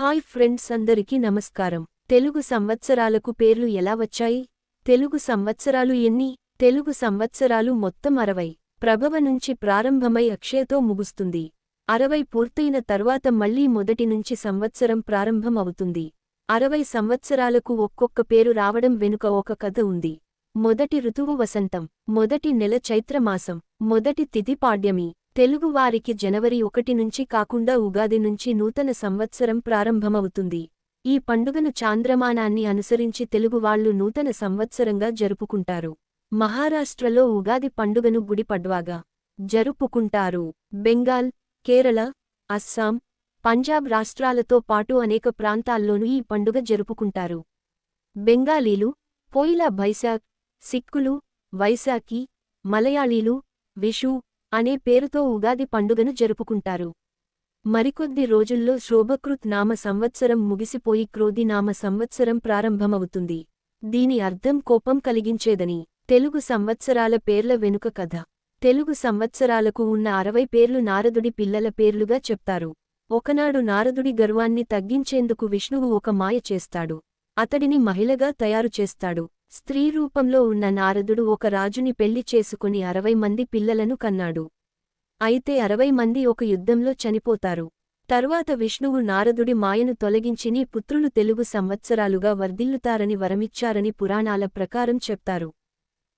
Hi friends అందరికీ నమస్కారం. తెలుగు సంవత్సరాలకు పేర్లు ఎలా వచ్చాయి? తెలుగు సంవత్సరాలు ఎన్ని? తెలుగు సంవత్సరాలు మొత్తం అరవై. ప్రభవ నుంచి ప్రారంభమై అక్షయతో ముగుస్తుంది. అరవై పూర్తయిన తర్వాత మళ్ళీ మొదటి నుంచి సంవత్సరం ప్రారంభం అవుతుంది. అరవై సంవత్సరాలకు ఒక్కొక్క పేరు రావడం వెనుక ఒక కథ ఉంది. మొదటి ఋతువు వసంతం మొదటి నెల చైత్రమాసం మొదటి తిథి పాడ్యమి తెలుగువారికి జనవరి ఒకటి నుంచి కాకుండా ఉగాది నుంచి నూతన సంవత్సరం ప్రారంభమవుతుంది. ఈ పండుగను చాంద్రమానాన్ని అనుసరించి తెలుగువాళ్ళు నూతన సంవత్సరంగా జరుపుకుంటారు. మహారాష్ట్రలో ఉగాది పండుగను గుడిపడ్వాగా జరుపుకుంటారు. బెంగాల్ కేరళ అస్సాం పంజాబ్ రాష్ట్రాలతో పాటు అనేక ప్రాంతాల్లోనూ ఈ పండుగ జరుపుకుంటారు. బెంగాలీలు పోయిలా బైశాఖ్ సిక్కులు వైశాఖి మలయాళీలు విషు అనే పేరుతో ఉగాది పండుగను జరుపుకుంటారు. మరికొద్ది రోజుల్లో శోభకృత్ నామ సంవత్సరం ముగిసిపోయి క్రోధి నామ సంవత్సరం ప్రారంభమవుతుంది. దీని అర్థం కోపం కలిగించేదని. తెలుగు సంవత్సరాల పేర్ల వెనుక కథ. తెలుగు సంవత్సరాలకు ఉన్న అరవై పేర్లు నారదుడి పిల్లల పేర్లుగా చెప్తారు. ఒకనాడు నారదుడి గర్వాన్ని తగ్గించేందుకు విష్ణువు ఒక మాయ చేస్తాడు. అతడిని మహిళగా తయారు చేస్తాడు. స్త్రీ రూపంలో ఉన్న నారదుడు ఒక రాజుని పెళ్ళి చేసుకుని అరవై మంది పిల్లలను కన్నాడు. అయితే అరవై మంది ఒక యుద్ధంలో చనిపోతారు. తర్వాత విష్ణువు నారదుడి మాయను తొలగించి నీ పుత్రులు తెలుగు సంవత్సరాలుగా వర్ధిల్లుతారని వరమిచ్చారని పురాణాల ప్రకారం చెప్తారు.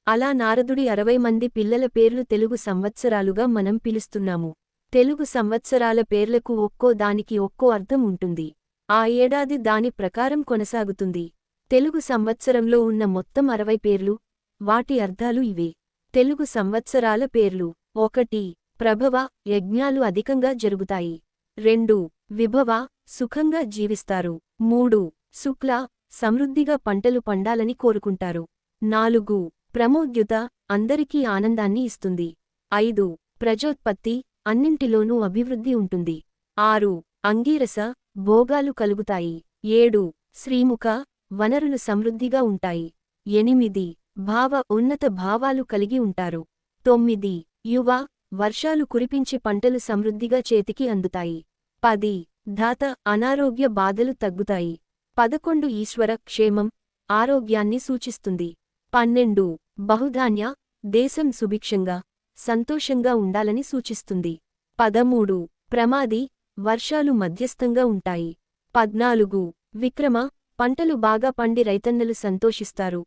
అలా నారదుడి అరవై మంది పిల్లల పేర్లు తెలుగు సంవత్సరాలుగా మనం పిలుస్తున్నాము. తెలుగు సంవత్సరాల పేర్లకు ఒక్కో దానికి ఒక్కో అర్థం ఉంటుంది. ఆ ఏడాది దాని ప్రకారం కొనసాగుతుంది. తెలుగు సంవత్సరంలో ఉన్న మొత్తం అరవై పేర్లు వాటి అర్థాలు ఇవే. తెలుగు సంవత్సరాల పేర్లు. ఒకటి ప్రభవ యజ్ఞాలు అధికంగా జరుగుతాయి. రెండు విభవ సుఖంగా జీవిస్తారు. మూడు శుక్ల సమృద్ధిగా పంటలు పండాలని కోరుకుంటారు. నాలుగు ప్రమోద్యుత అందరికీ ఆనందాన్ని ఇస్తుంది. ఐదు ప్రజోత్పత్తి అన్నింటిలోనూ అభివృద్ధి ఉంటుంది. ఆరు అంగీరస భోగాలు కలుగుతాయి. ఏడు శ్రీముఖ వనరులు సమృద్ధిగా ఉంటాయి. ఎనిమిది భావ ఉన్నత భావాలు కలిగి ఉంటారు. తొమ్మిది యువ వర్షాలు కురిపించి పంటలు సమృద్ధిగా చేతికి అందుతాయి. పది ధాత అనారోగ్య బాధలు తగ్గుతాయి. పదకొండు ఈశ్వర క్షేమం ఆరోగ్యాన్ని సూచిస్తుంది. పన్నెండు బహుధాన్య దేశం సుభిక్షంగా సంతోషంగా ఉండాలని సూచిస్తుంది. పదమూడు ప్రమాది వర్షాలు మధ్యస్థంగా ఉంటాయి. పద్నాలుగు విక్రమ పంటలు బాగా పండి రైతన్నలు సంతోషిస్తారు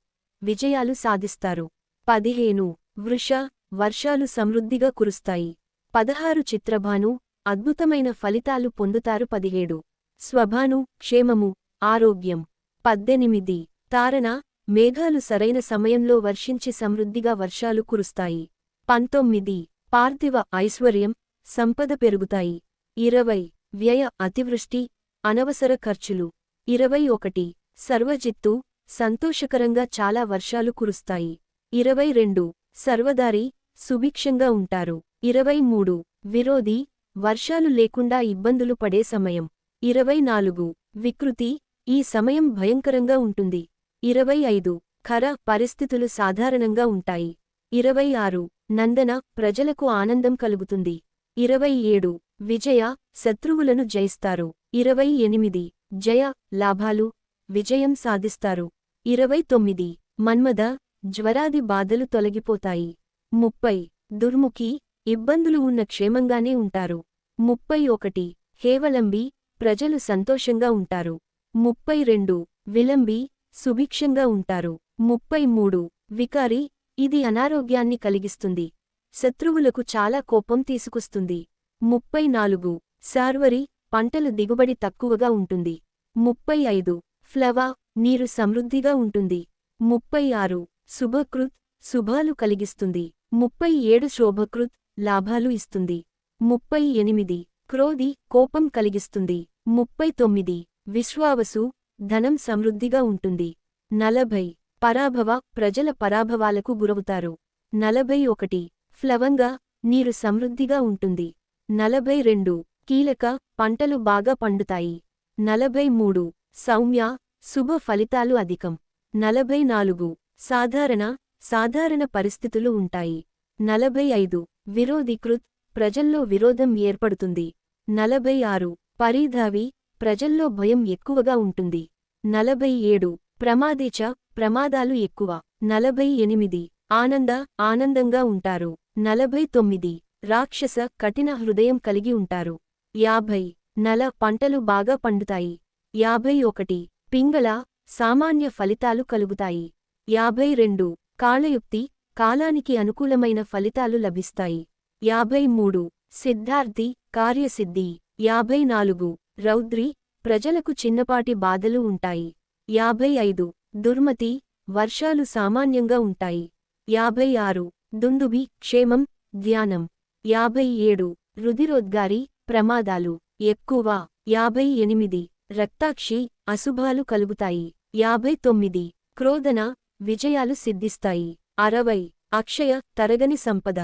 విజయాలు సాధిస్తారు. పదిహేను. వృష వర్షాలు సమృద్ధిగా కురుస్తాయి. పదహారు చిత్రభాను అద్భుతమైన ఫలితాలు పొందుతారు. పదిహేడు. స్వభాను క్షేమము ఆరోగ్యం. పద్దెనిమిది. తారణ మేఘాలు సరైన సమయంలో వర్షించి సమృద్ధిగా వర్షాలు కురుస్తాయి. పంతొమ్మిది. పార్థివ ఐశ్వర్యం సంపద పెరుగుతాయి. ఇరవై. వ్యయ అతివృష్టి అనవసర ఖర్చులు. ఇరవై ఒకటి. సర్వజిత్తు సంతోషకరంగా చాలా వర్షాలు కురుస్తాయి. ఇరవై రెండు. సర్వదారి సుభిక్షంగా ఉంటారు. ఇరవై మూడు. విరోధి వర్షాలు లేకుండా ఇబ్బందులు పడే సమయం. ఇరవై నాలుగు. వికృతి ఈ సమయం భయంకరంగా ఉంటుంది. ఇరవై ఐదు. ఖర పరిస్థితులు సాధారణంగా ఉంటాయి. ఇరవై ఆరు. నందన ప్రజలకు ఆనందం కలుగుతుంది. ఇరవై ఏడు. విజయ శత్రువులను జయిస్తారు. ఇరవై ఎనిమిది. జయ లాభాలు విజయం సాధిస్తారు. ఇరవై తొమ్మిది. మన్మద జ్వరాది బాధలు తొలగిపోతాయి. ముప్పై. దుర్ముఖి ఇబ్బందులు ఉన్న క్షేమంగానే ఉంటారు. ముప్పై ఒకటి. హేవలంబి ప్రజలు సంతోషంగా ఉంటారు. ముప్పై రెండు. విలంబి సుభిక్షంగా ఉంటారు. ముప్పై మూడు. వికారి ఇది అనారోగ్యాన్ని కలిగిస్తుంది. శత్రువులకు చాలా కోపం తీసుకొస్తుంది. ముప్పై నాలుగు. సార్వరి పంటలు దిగుబడి తక్కువగా ఉంటుంది. ముప్పై ఐదు ఫ్లవా నీరు సమృద్ధిగా ఉంటుంది. ముప్పై ఆరు శుభకృత్ శుభాలు కలిగిస్తుంది. ముప్పై ఏడు శోభకృత్ లాభాలు ఇస్తుంది. ముప్పై ఎనిమిది క్రోధి కోపం కలిగిస్తుంది. ముప్పై తొమ్మిది విశ్వావసు ధనం సమృద్ధిగా ఉంటుంది. నలభై పరాభవ ప్రజల పరాభవాలకు గురవుతారు. నలభై ఒకటి ఫ్లవంగా నీరు సమృద్ధిగా ఉంటుంది. నలభై రెండు కీలక పంటలు బాగా పండుతాయి. నలభై మూడు సౌమ్య శుభ ఫలితాలు అధికం. నలభై నాలుగు సాధారణ సాధారణ పరిస్థితులు ఉంటాయి. నలభై ఐదు విరోధీకృత్ ప్రజల్లో విరోధం ఏర్పడుతుంది. నలభై ఆరు పరీధావి ప్రజల్లో భయం ఎక్కువగా ఉంటుంది. నలభై ఏడు ప్రమాదేచ ప్రమాదాలు ఎక్కువ. నలభై ఎనిమిది ఆనంద ఆనందంగా ఉంటారు. నలభై తొమ్మిది రాక్షస కఠిన హృదయం కలిగి ఉంటారు. యాభై. నల పంటలు బాగా పండుతాయి. యాభై ఒకటి. పింగళ సామాన్య ఫలితాలు కలుగుతాయి. యాభై రెండు. కాళయుక్తి కాలానికి అనుకూలమైన ఫలితాలు లభిస్తాయి. యాభై మూడు. సిద్ధార్థి కార్యసిద్ధి. యాభై నాలుగు. రౌద్రి ప్రజలకు చిన్నపాటి బాధలు ఉంటాయి. యాభై ఐదు. దుర్మతి వర్షాలు సామాన్యంగా ఉంటాయి. యాభై ఆరు. దుందుబి క్షేమం ధ్యానం. యాభై ఏడు. రుధిరోద్గారి ప్రమాదాలు ఎక్కువ. యాభై ఎనిమిది రక్తాక్షి అశుభాలు కలుగుతాయి. యాభై తొమ్మిది క్రోధన విజయాలు సిద్ధిస్తాయి. అరవై అక్షయ తరగని సంపద.